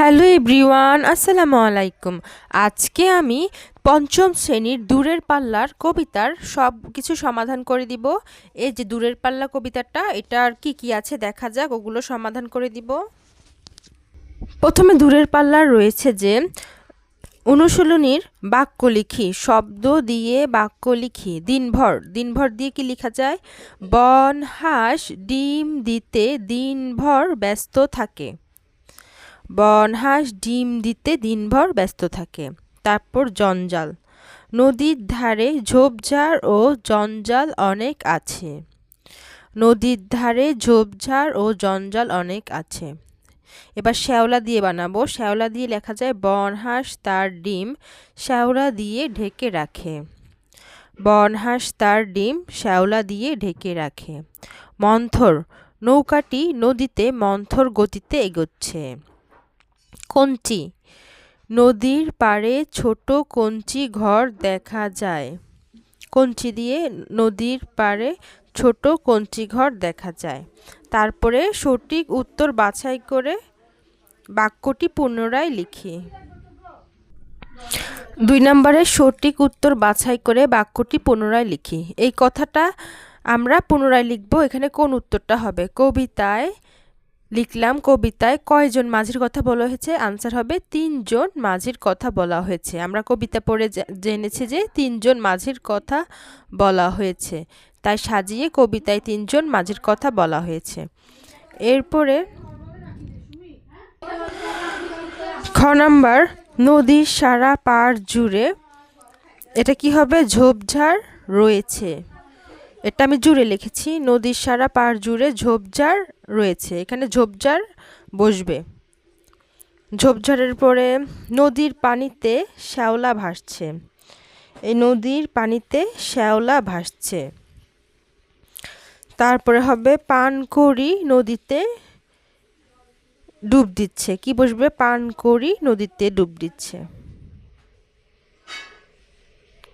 Hello everyone, আসসালামু আলাইকুম। আজকে আমি পঞ্চম শ্রেণির দূরের পাল্লার কবিতার সব কিছু সমাধান করে দিব। এই যে দূরের পাল্লা কবিতাটা, এটার কি কি আছে দেখা যাক, ওগুলো সমাধান করে দিব। প্রথমে দূরের পাল্লার রয়েছে যে, অনুশীলনীর বাক্য লিখি, শব্দ দিয়ে বাক্য লিখি, দিনভর। দিনভর দিয়ে কি লেখা যায়? বন হাঁস ডিম দিতে দিনভর ব্যস্ত থাকে। বনহাঁস ডিম দিতে দিনভর ব্যস্ত থাকে। তারপর জঞ্জাল। নদীর ধারে ঝোপঝাড় ও জঞ্জাল অনেক আছে। নদীর ধারে ঝোপঝাড় ও জঞ্জাল অনেক আছে। এবার শ্যাওলা দিয়ে বানাবো। শ্যাওলা দিয়ে লেখা যায়, বনহাঁস তার ডিম শ্যাওলা দিয়ে ঢেকে রাখে। বনহাঁস তার ডিম শ্যাওলা দিয়ে ঢেকে রাখে। মন্থর। নৌকাটি নদীতে মন্থর গতিতে এগোচ্ছে। কঞ্চি নদীর পাড়ে ছোট কঞ্চি ঘর দেখা যায়। কঞ্চি দিয়ে নদীর পাড়ে ছোট কঞ্চি ঘর দেখা যায়। তারপরে সঠিক উত্তর বাছাই করে বাক্যটি পুনরায় লিখি। দুই নম্বরে সঠিক উত্তর বাছাই করে বাক্যটি পুনরায় লিখি। এই কথাটা আমরা পুনরায় লিখব। এখানে কোন উত্তরটা হবে? কবিতায় লিখলাম কবিতায় কয়জন মাঝির কথা বলা হয়েছে? আনসার হবে, তিনজন মাঝির কথা বলা হয়েছে। আমরা কবিতা পড়ে জেনেছি যে তিনজন মাঝির কথা বলা হয়েছে। তাই সাজিয়ে কবিতায় তিনজন মাঝির কথা বলা হয়েছে। এরপরে খ নাম্বার, নদীর সারা পার জুড়ে এটা কি হবে? ঝোপঝাড় রয়েছে। এটা আমি জুড়ে লিখেছি, নদীর সারা পার জুড়ে ঝোপঝাড় রয়েছে, এখানে ঝোপঝাড় বসবে। ঝোপঝাড়ের পরে নদীর পানিতে শ্যাওলা ভাসছে, এই নদীর পানিতে শ্যাওলা ভাসছে। তারপরে হবে পান করি নদীতে ডুব দিচ্ছে, কি বসবে? পান করি নদীতে ডুব দিচ্ছে।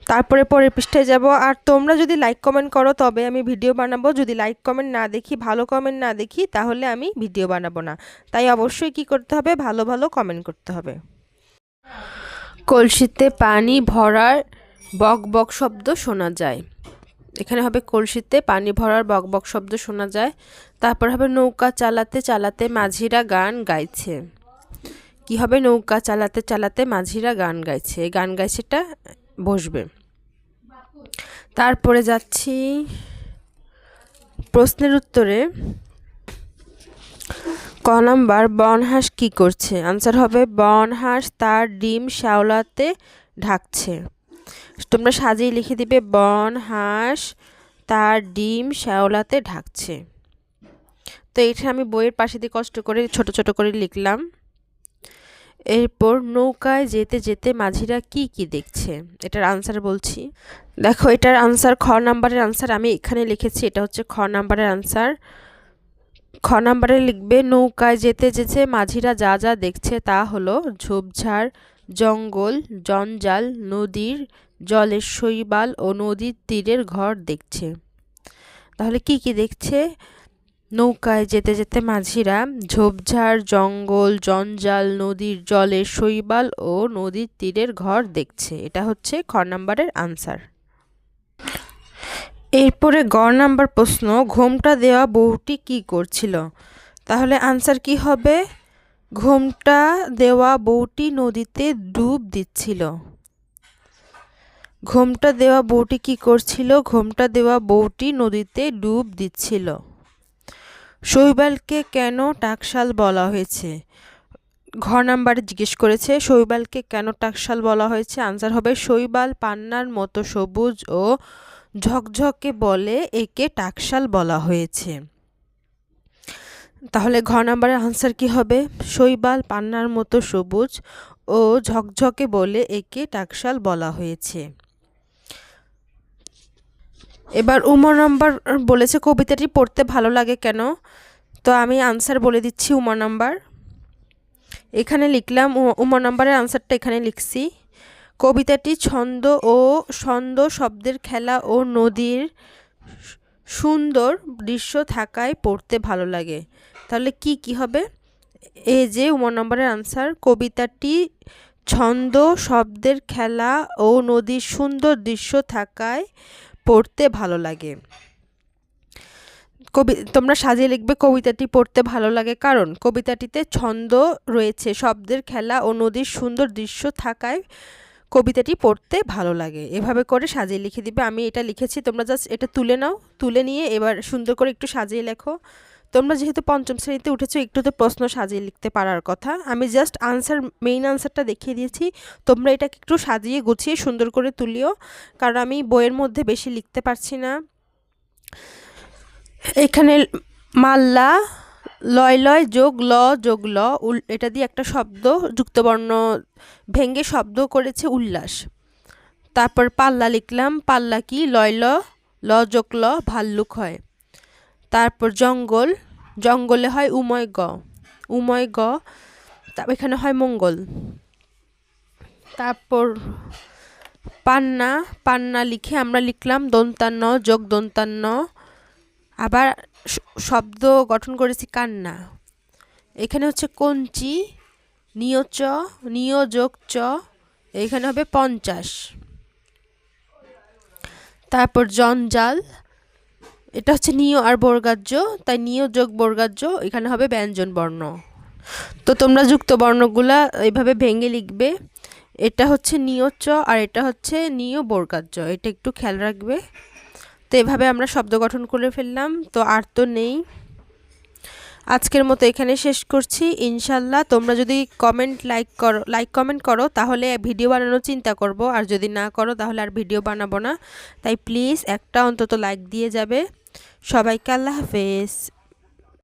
তারপরে পরের পৃষ্ঠায় যাব। আর তোমরা যদি লাইক কমেন্ট করো, তবে আমি ভিডিও বানাবো। যদি লাইক কমেন্ট না দেখি, ভালো কমেন্ট না দেখি, তাহলে আমি ভিডিও বানাবো না। তাই অবশ্যই কি করতে হবে? ভালো ভালো কমেন্ট করতে হবে। কলসিতে পানি ভরার বক বক শব্দ শোনা যায়। এখানে হবে কলসিতে পানি ভরার বক বক শব্দ শোনা যায়। তারপর হবে নৌকা চালাতে চালাতে মাঝিরা গান গাইছে। কি হবে? নৌকা চালাতে চালাতে মাঝিরা গান গাইছে। গান গাইছেটা বসবে। তারপরে যাচ্ছি প্রশ্নের উত্তরে। ক নাম্বার বনহাঁস কি করছে? আনসার হবে বনহাঁস তার ডিম শ্যাওলাতে ঢাকছে। তোমরা সাজিয়ে লিখে দিবে বনহাঁস তার ডিম শ্যাওলাতে ঢাকছে। তো এটা আমি বইয়ের পাশে দিয়ে কষ্ট করে ছোট ছোট করে লিখলাম। এরপর নৌকায় যেতে যেতে মাঝিরা কি কি দেখছে? এটার আনসার বলছি। দেখো, এটার আনসার খ নাম্বারের আনসার আমি এখানে লিখেছি। এটা হচ্ছে খ নাম্বারের আনসার খ নাম্বারে লিখবে, নৌকায় যেতে যেতে মাঝিরা যা যা দেখছে তা হলো ঝোপঝাড়, জঙ্গল, জঞ্জাল, নদীর জলের শৈবাল ও নদীর তীরের ঘর দেখছে। তাহলে কি কি দেখছে? নৌকায় যেতে যেতে মাঝিরা ঝোপঝাড়, জঙ্গল, জঞ্জাল, নদীর জলের শৈবাল ও নদীর তীরের ঘর দেখছে। এটা হচ্ছে খ নাম্বারের আনসার। এরপরে গ নাম্বার প্রশ্ন, ঘোমটা দেওয়া বউটি কি করছিল? তাহলে আনসার কি হবে? ঘোমটা দেওয়া বউটি নদীতে ডুব দিচ্ছিল। ঘোমটা দেওয়া বউটি কি করছিল? ঘোমটা দেওয়া বউটি নদীতে ডুব দিচ্ছিল। শৈবালকে কেন টাকশাল বলা হয়েছে? ঘ নাম্বারে জিজ্ঞেস করেছে, শৈবালকে কেন টাকশাল বলা হয়েছে? আনসার হবে, শৈবাল পান্নার মতো সবুজ ও ঝকঝকে বলে একে টাকশাল বলা হয়েছে। তাহলে ঘ নাম্বারের আনসার কি হবে? শৈবাল পান্নার মতো সবুজ ও ঝকঝকে বলে একে টাকশাল বলা হয়েছে। এবার উমর নাম্বার বলেছে, কবিতাটি পড়তে ভালো লাগে কেন? তো আমি আনসার বলে দিচ্ছি উমর নাম্বার। এখানে লিখলাম উমর নাম্বারের আনসারটা এখানে লিখছি। কবিতাটি ছন্দ ও ছন্দ শব্দের খেলা ও নদীর সুন্দর দৃশ্য থাকায় পড়তে ভালো লাগে। তাহলে কি কি হবে? এই যে উমর নম্বরের আনসার কবিতাটি ছন্দ শব্দের খেলা ও নদীর সুন্দর দৃশ্য থাকায় পড়তে ভালো লাগে। কবি, তোমরা সাজিয়ে লিখবে কবিতাটি পড়তে ভালো লাগে। কারণ কবিতাটিতে ছন্দ রয়েছে, শব্দের খেলা ও নদীর সুন্দর দৃশ্য থাকায় কবিতাটি পড়তে ভালো লাগে। এভাবে করে সাজিয়ে লিখে দিবে। আমি এটা লিখেছি, তোমরা জাস্ট এটা তুলে নাও, তুলে নিয়ে এবার সুন্দর করে একটু সাজিয়ে লেখো। তোমরা যেহেতু পঞ্চম শ্রেণীতে উঠেছো একটু তো প্রশ্ন সাজিয়ে লিখতে পারার কথা। আমি জাস্ট আনসার মেইন আনসারটা দেখিয়ে দিয়েছি। তোমরা এটাকে একটু সাজিয়ে গুছিয়ে সুন্দর করে তুলিও, কারণ আমি বইয়ের মধ্যে বেশি লিখতে পারছি না। এখানে মাল্লা, লয় লয় যোগ ল যোগ ল, উল, এটা দিয়ে একটা শব্দ, যুক্তবর্ণ ভেঙ্গে শব্দ করেছে উল্লাস। তারপর পাল্লা লিখলাম, পাল্লা কি? লয় ল ল যোগ ল, ভাল্লুক হয়। তারপর জঙ্গল, জঙ্গলে হয় উময় গ। উময় গ এখানে হয় মঙ্গল। তারপর পান্না পান্না লিখে আমরা লিখলাম দন্তান্ন, যোগ দন্তান্ন। আবার শব্দ গঠন করেছি কান্না। এখানে হচ্ছে কঞ্চি, নিয়চ নিয়োযোগ চ এখানে হবে পঞ্চাশ। তারপর জঞ্জাল এটা হচ্ছে নিয় আর বর্গাজ্য তাই নিয় যোগ বর্গাজ্য এখানে হবে ব্যঞ্জন বর্ণ। তো তোমরা যুক্ত বর্ণগুলা এইভাবে ভেঙে লিখবে। এটা হচ্ছে নিয়চ আর এটা হচ্ছে নিয় বর্গাজ্য এটা একটু খেয়াল রাখবে। তো এভাবে আমরা শব্দ গঠন করে ফেললাম, তো আর তো নেই। আজকের মতো এখানে শেষ করছি, ইনশাল্লাহ। তোমরা যদি কমেন্ট লাইক করো লাইক কমেন্ট করো, তাহলে ভিডিও বানানোর চিন্তা করব। আর যদি না করো, তাহলে আর ভিডিও বানাবো না। তাই প্লিজ একটা অন্তত লাইক দিয়ে যাবে। সবাইকে আল্লাহ হাফেজ